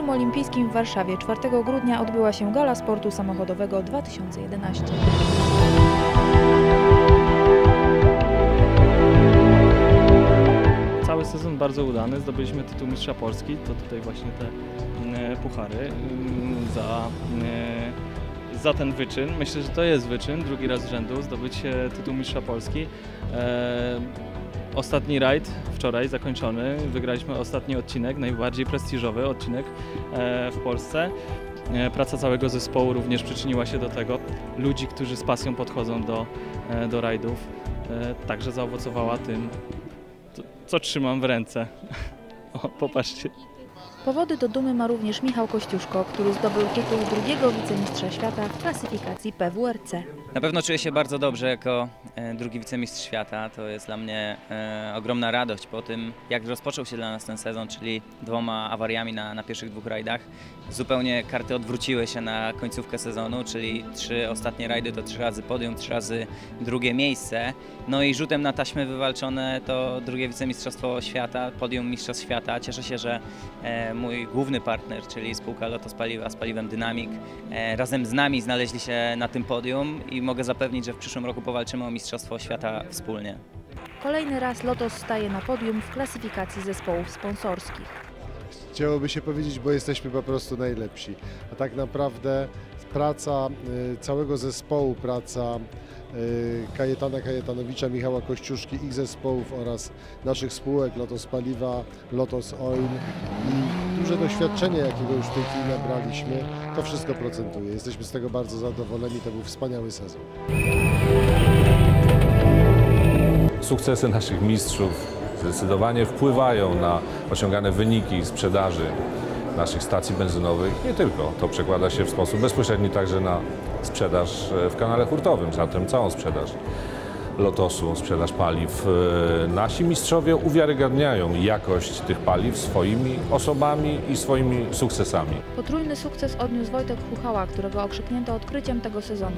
Domu Olimpijskim w Warszawie 4 grudnia odbyła się Gala Sportu Samochodowego 2011. Cały sezon bardzo udany, zdobyliśmy tytuł Mistrza Polski, to tutaj właśnie te mm, puchary mm, za, mm, za ten wyczyn. Myślę, że to jest wyczyn, drugi raz z rzędu zdobyć e, tytuł Mistrza Polski. Ostatni rajd wczoraj zakończony, wygraliśmy ostatni odcinek, najbardziej prestiżowy odcinek e, w Polsce. E, Praca całego zespołu również przyczyniła się do tego. Ludzi, którzy z pasją podchodzą do, e, do rajdów, także zaowocowała tym, co trzymam w ręce. O, popatrzcie. Powody do dumy ma również Michał Kościuszko, który zdobył tytuł drugiego wicemistrza świata w klasyfikacji PWRC. Na pewno czuję się bardzo dobrze jako drugi wicemistrz świata. To jest dla mnie e, ogromna radość po tym, jak rozpoczął się dla nas ten sezon, czyli dwoma awariami na, na pierwszych dwóch rajdach. Zupełnie karty odwróciły się na końcówkę sezonu, czyli trzy ostatnie rajdy to trzy razy podium, trzy razy drugie miejsce. No i rzutem na taśmę wywalczone to drugie wicemistrzostwo świata, podium mistrzostw świata. Cieszę się, że e, mój główny partner, czyli spółka Lotos Paliwa z paliwem Dynamic, e, razem z nami znaleźli się na tym podium i mogę zapewnić, że w przyszłym roku powalczymy o Mistrzostwo Świata wspólnie. Kolejny raz Lotos staje na podium w klasyfikacji zespołów sponsorskich. Chciałoby się powiedzieć, bo jesteśmy po prostu najlepsi. A tak naprawdę praca y, całego zespołu, praca y, Kajetana Kajetanowicza, Michała Kościuszki, ich zespołów oraz naszych spółek Lotos Paliwa, Lotos Oil i duże doświadczenie, jakiego już w tej chwili nabraliśmy, to wszystko procentuje. Jesteśmy z tego bardzo zadowoleni, to był wspaniały sezon. Sukcesy naszych mistrzów zdecydowanie wpływają na osiągane wyniki sprzedaży naszych stacji benzynowych. Nie tylko. To przekłada się w sposób bezpośredni także na sprzedaż e, w kanale hurtowym, zatem całą sprzedaż Lotosu, sprzedaż paliw. E, Nasi mistrzowie uwiarygadniają jakość tych paliw swoimi osobami i swoimi sukcesami. Potrójny sukces odniósł Wojtek Chuchała, którego okrzyknięto odkryciem tego sezonu.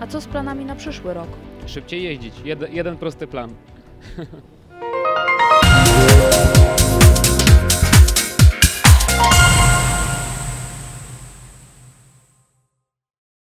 A co z planami na przyszły rok? Szybciej jeździć. Jed, jeden prosty plan.